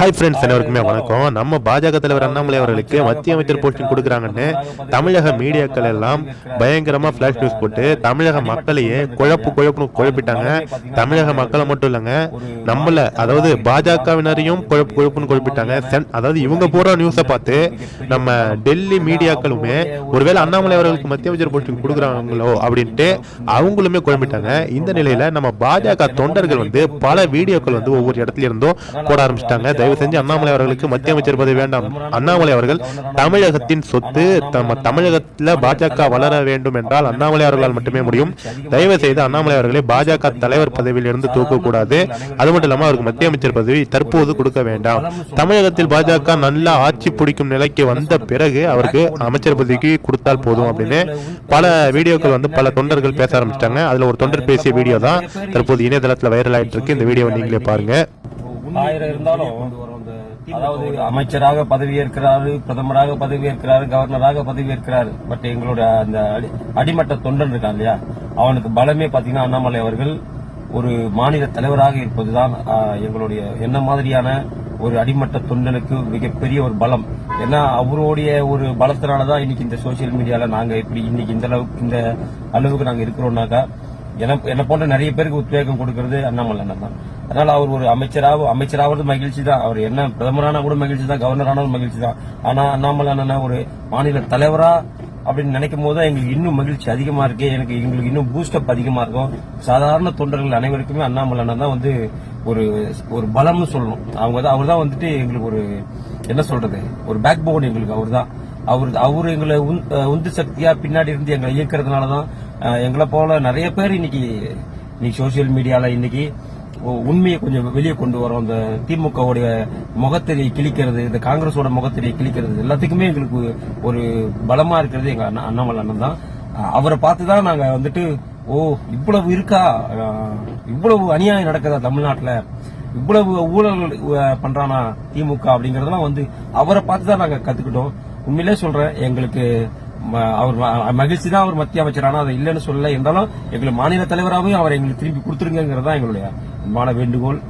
Hi friends அனைவருக்குமே வணக்கம். நம்ம பாஜக தலைவர் அண்ணாமலை அவர்களுக்கு மத்திய அமைச்சர் போஸ்டிங் கொடுக்குறாங்கன்னு தமிழக மீடியாக்கள் எல்லாம் பயங்கரமாக ஃப்ளாஷ் நியூஸ் போட்டு தமிழக மக்களையே குழப்பு குழப்புன்னு குழப்பிட்டாங்க. தமிழக மக்களை மட்டும் இல்லைங்க நம்மள அதாவது பாஜகவினரையும் குழப்பு குழப்புன்னு குழப்பிட்டாங்க. சென்- அதாவது இவங்க போற நியூஸை பார்த்து நம்ம டெல்லி மீடியாக்களுமே ஒருவேளை அண்ணாமலை அவர்களுக்கு மத்திய அமைச்சர் போஸ்டிங் கொடுக்குறாங்களோ அப்படின்ட்டு அவங்களுமே குழம்பிட்டாங்க. இந்த நிலையில் நம்ம பாஜக தொண்டர்கள் வந்து பல வீடியோக்கள் வந்து ஒவ்வொரு இடத்துல இருந்தும் போட ஆரம்பிச்சிட்டாங்க. தயவு செஞ்சு அண்ணாமலை அவர்களுக்கு மத்திய அமைச்சர் பதவி வேண்டாம். அண்ணாமலை அவர்கள் தமிழகத்தின் சொத்து நம்ம தமிழகத்தில் பாஜக வளர வேண்டும் என்றால் அண்ணாமலை அவர்களால் மட்டுமே முடியும். தயவு செய்து அண்ணாமலை அவர்களை பாஜக தலைவர் பதவியில் இருந்து தூக்கக்கூடாது. அது மட்டும் இல்லாமல் அவருக்கு மத்திய அமைச்சர் பதவி தற்போது கொடுக்க வேண்டாம். தமிழகத்தில் பாஜக நல்லா ஆட்சி பிடிக்கும் நிலைக்கு வந்த பிறகு அவருக்கு அமைச்சர் பதவிக்கு கொடுத்தால் போதும் அப்படின்னு பல வீடியோக்கள் வந்து பல தொண்டர்கள் பேச ஆரம்பிச்சிட்டாங்க. அதில் ஒரு தொண்டர் பேசிய வீடியோ தான் தற்போது இணையதளத்தில் வைரல் ஆகிட்டு இருக்கு. இந்த வீடியோவை நீங்களே பாருங்க. ஆயிரம் இருந்தாலும் அதாவது அமைச்சராக பதவியேற்கிறாரு பிரதமராக பதவியேற்கிறாரு கவர்னராக பதவியேற்கிறாரு. பட் எங்களோட அந்த அடி- அடிமட்ட தொண்டன் இருக்கான் இல்லையா? அவனுக்கு பலமே பாத்தீங்கன்னா அண்ணாமலை அவர்கள் ஒரு மாநில தலைவராக இருப்பதுதான் எங்களுடைய என்ன மாதிரியான ஒரு அடிமட்ட தொண்டனுக்கு மிகப்பெரிய ஒரு பலம். ஏன்னா அவருடைய ஒரு பலத்தினாலதான் இன்னைக்கு இந்த சோசியல் மீடியால நாங்க இப்படி இன்னைக்கு இந்த அளவுக்கு இந்த அளவுக்கு நாங்க இருக்கிறோம்னாக்கா என்ன போன்ற நிறைய பேருக்கு உத்வேகம் கொடுக்கறது அண்ணாமலை அண்ணன் தான். அதனால அவர் ஒரு அமைச்சராக அமைச்சராவது மகிழ்ச்சி தான். அவர் என்ன பிரதமரான கூட மகிழ்ச்சி தான் கவர்னரானது மகிழ்ச்சி தான். ஆனா அண்ணாமலை அண்ணன் ஒரு மாநில தலைவரா அப்படின்னு நினைக்கும் போது எங்களுக்கு இன்னும் மகிழ்ச்சி அதிகமா இருக்கு எனக்கு எங்களுக்கு இன்னும் பூஸ்டப் அதிகமா இருக்கும். சாதாரண தொண்டர்கள் அனைவருக்குமே அண்ணாமலை அண்ணன் தான் வந்து ஒரு ஒரு பலம்னு சொல்லணும். அவங்க தான் அவர் தான் வந்துட்டு எங்களுக்கு ஒரு என்ன சொல்றது ஒரு பேக் போன் எங்களுக்கு அவர் தான். அவர் அவர் எங்களை உந்- உந்து சக்தியா பின்னாடி இருந்து எங்களை இயக்கிறதுனால தான் எங்களை போல நிறைய பேர் இன்னைக்கு இன்னைக்கு சோசியல் மீடியால இன்னைக்கு உண்மையை கொஞ்சம் வெளியே கொண்டு வரோம். இந்த திமுகவுடைய முகத்திரையை கிழிக்கிறது இந்த காங்கிரஸோட முகத்திரையை கிழிக்கிறது எல்லாத்துக்குமே எங்களுக்கு ஒரு பலமா இருக்கிறது எங்க அண்ணா- அண்ணாமலை அண்ணன் தான். அவரை பார்த்து தான் நாங்க வந்துட்டு ஓ இவ்வளவு இருக்கா? இவ்வளவு அநியாயம் நடக்குதா தமிழ்நாட்டுல? இவ்வளவு ஊழல் பண்றானா திமுக அப்படிங்கறதெல்லாம் வந்து அவரை பார்த்து தான் நாங்க கத்துக்கிட்டோம். உண்மையிலே சொல்றேன் எங்களுக்கு அவர் ம- மகிழ்ச்சி தான் அவர் மத்திய அமைச்சர். ஆனால் அதை இல்லைன்னு சொல்லல. இருந்தாலும் எங்களுக்கு மாநில தலைவராகவும் அவர் எங்களுக்கு திருப்பி கொடுத்துருங்கிறதா எங்களுடைய அன்பான வேண்டுகோள்.